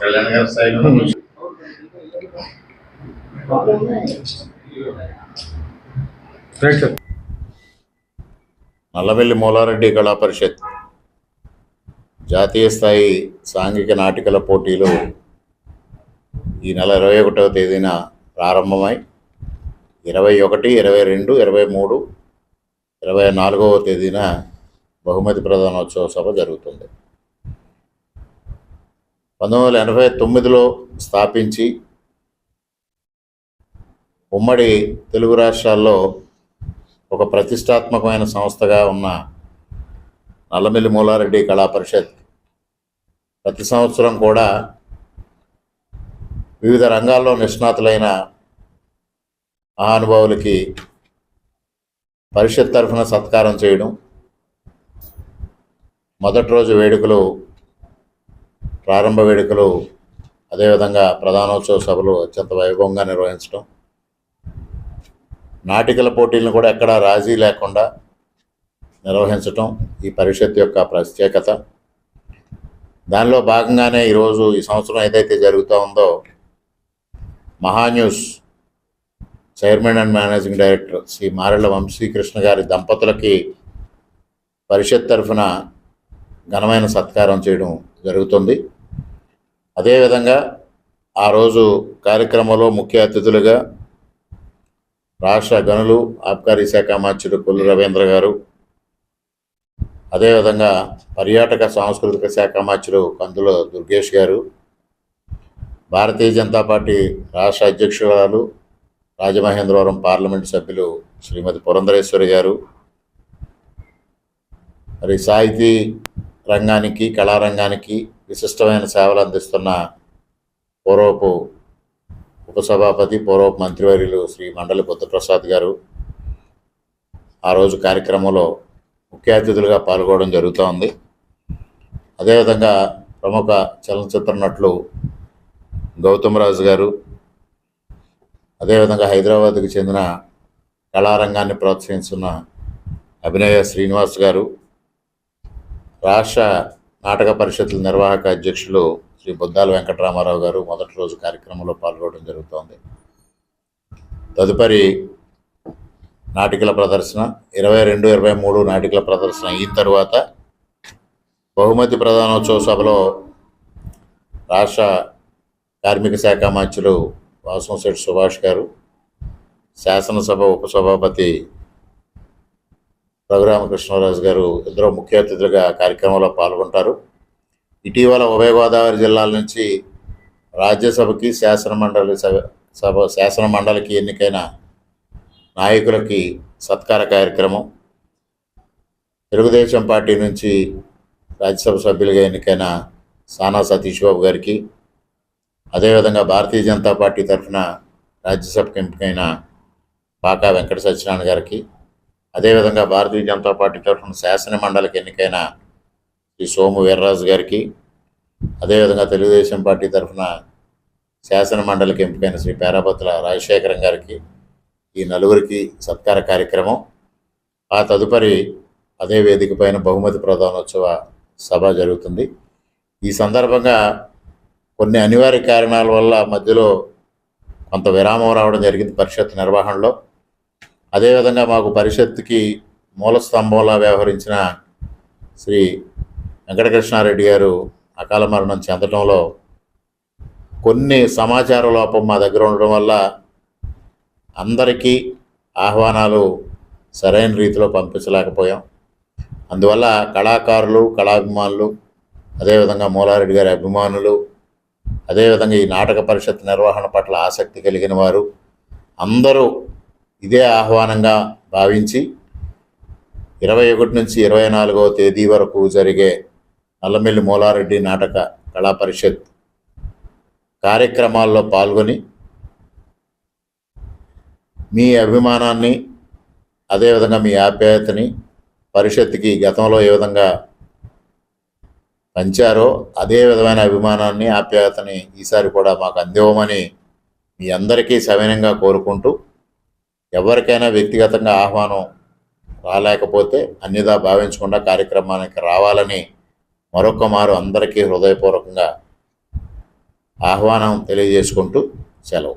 కళ్యాణ్ గారి స్థాయిలో నల్లవెల్లి మూలారెడ్డి కళా పరిషత్ జాతీయ స్థాయి సాంఘిక నాటికల పోటీలు ఈ నెల ఇరవై ఒకటవ తేదీన ప్రారంభమై ఇరవై ఒకటి ఇరవై రెండు ఇరవై మూడు ఇరవై నాలుగవ తేదీన బహుమతి ప్రధానోత్సవ సభ జరుగుతుంది. పంతొమ్మిది వందల ఎనభై తొమ్మిదిలో స్థాపించి ఉమ్మడి తెలుగు రాష్ట్రాల్లో ఒక ప్రతిష్టాత్మకమైన సంస్థగా ఉన్న నల్లమిల్లి మూలారెడ్డి కళా పరిషత్ ప్రతి సంవత్సరం కూడా వివిధ రంగాల్లో నిష్ణాతులైన మహానుభావులకి పరిషత్ తరఫున సత్కారం చేయడం. మొదటి రోజు వేడుకలు ప్రారంభ వేడుకలు అదేవిధంగా ప్రధానోత్సవ సభలు అత్యంత వైభవంగా నిర్వహించడం. నాటికల పోటీలను కూడా ఎక్కడా రాజీ లేకుండా నిర్వహించటం ఈ పరిషత్ యొక్క ప్రత్యేకత. దానిలో భాగంగానే ఈరోజు ఈ సంవత్సరం ఏదైతే జరుగుతూ ఉందో Maha News chairman and managing director Shri Marella Vamsikrishna గారి దంపతులకి పరిషత్ తరఫున ఘనమైన సత్కారం చేయడం జరుగుతుంది. అదేవిధంగా ఆ రోజు కార్యక్రమంలో ముఖ్య అతిథులుగా రాష్ట్ర గనులు ఆబ్కారీ శాఖ మంత్రులు కొల్లు రవీంద్ర గారు అదేవిధంగా పర్యాటక సాంస్కృతిక శాఖ మంత్రులు కందుల దుర్గేష్ గారు భారతీయ జనతా పార్టీ రాష్ట్ర అధ్యక్షురాలు రాజమహేంద్రవరం పార్లమెంట్ సభ్యులు శ్రీమతి పురంధరేశ్వరి గారు మరి సాహితీ రంగానికి కళారంగానికి విశిష్టమైన సేవలు అందిస్తున్న పూర్వపు ఉపసభాపతి పూర్వపు మంత్రివర్యులు శ్రీ మండలి బుద్ధప్రసాద్ గారు. ఆ రోజు కార్యక్రమంలో ముఖ్య అతిథులుగా పాల్గొనడం జరుగుతూ ఉంది. అదేవిధంగా ప్రముఖ చలనచిత్ర నటులు గౌతమ్ రాజు గారు అదేవిధంగా హైదరాబాద్కు చెందిన కళారంగాన్ని ప్రోత్సహిస్తున్న అభినయ శ్రీనివాస్ గారు రాష్ట్ర నాటక పరిషత్ల నిర్వాహక అధ్యక్షులు శ్రీ బుద్దాల వెంకటరామారావు గారు మొదటి రోజు కార్యక్రమంలో పాల్గొనడం జరుగుతోంది. తదుపరి నాటికల ప్రదర్శన ఇరవై రెండు ఇరవై మూడు నాటికల ప్రదర్శన అయిన తర్వాత బహుమతి ప్రధానోత్సవ సభలో రాష్ట్ర కార్మిక శాఖ మంత్రులు వాసంశెట్టి సుభాష్ గారు శాసనసభ ఉపసభాపతి రఘురామకృష్ణరాజు గారు ఇద్దరు ముఖ్య అతిథులుగా కార్యక్రమంలో పాల్గొంటారు. ఇటీవల ఉభయ గోదావరి జిల్లాల నుంచి రాజ్యసభకి శాసన మండలి సభ సభ శాసన మండలికి ఎన్నికైన నాయకులకి సత్కార కార్యక్రమం. తెలుగుదేశం పార్టీ నుంచి రాజ్యసభ సభ్యులుగా ఎన్నికైన సానా సతీష్ బాబు గారికి అదేవిధంగా భారతీయ జనతా పార్టీ తరఫున రాజ్యసభకు ఎంపికైన పాకా వెంకట సత్యనారాయణ గారికి అదేవిధంగా భారతీయ జనతా పార్టీ తరఫున శాసన మండలికి ఎన్నికైన శ్రీ సోము వీర్రాజు గారికి అదేవిధంగా తెలుగుదేశం పార్టీ తరఫున శాసన మండలికి ఎంపికైన శ్రీ పేరాపతుల రాజశేఖరం గారికి ఈ నలుగురికి సత్కార కార్యక్రమం. ఆ తదుపరి అదే వేదిక పైన బహుమతి ప్రధానోత్సవ సభ జరుగుతుంది. ఈ సందర్భంగా కొన్ని అనివార్య కారణాల వల్ల మధ్యలో కొంత విరామం రావడం జరిగింది పరిషత్ నిర్వహణలో. అదేవిధంగా మాకు పరిషత్తుకి మూల స్తంభంలా వ్యవహరించిన శ్రీ వెంకటకృష్ణారెడ్డి గారు అకాల మరణం చెందడంలో కొన్ని సమాచార లోపం మా దగ్గర ఉండడం వల్ల అందరికీ ఆహ్వానాలు సరైన రీతిలో పంపించలేకపోయాం. అందువల్ల కళాకారులు కళాభిమానులు అదేవిధంగా మూలారెడ్డి గారి అభిమానులు అదేవిధంగా ఈ నాటక పరిషత్ నిర్వహణ పట్ల ఆసక్తి కలిగిన వారు అందరూ ఇదే ఆహ్వానంగా భావించి ఇరవై ఒకటి నుంచి ఇరవై నాలుగవ తేదీ వరకు జరిగే నల్లమిల్లి మూలారెడ్డి నాటక కళా పరిషత్ కార్యక్రమాల్లో పాల్గొని మీ అభిమానాన్ని అదేవిధంగా మీ ఆప్యాయతని పరిషత్తుకి గతంలో ఏ విధంగా పంచారో అదే విధమైన అభిమానాన్ని ఆప్యాయతని ఈసారి కూడా మాకు అందివ్వమని మీ అందరికీ సవినంగా కోరుకుంటూ ఎవరికైనా వ్యక్తిగతంగా ఆహ్వానం రాలేకపోతే అన్నిదా భావించకుండా కార్యక్రమానికి రావాలని మరొక మారు అందరికీ హృదయపూర్వకంగా ఆహ్వానం తెలియజేసుకుంటూ సెలవు.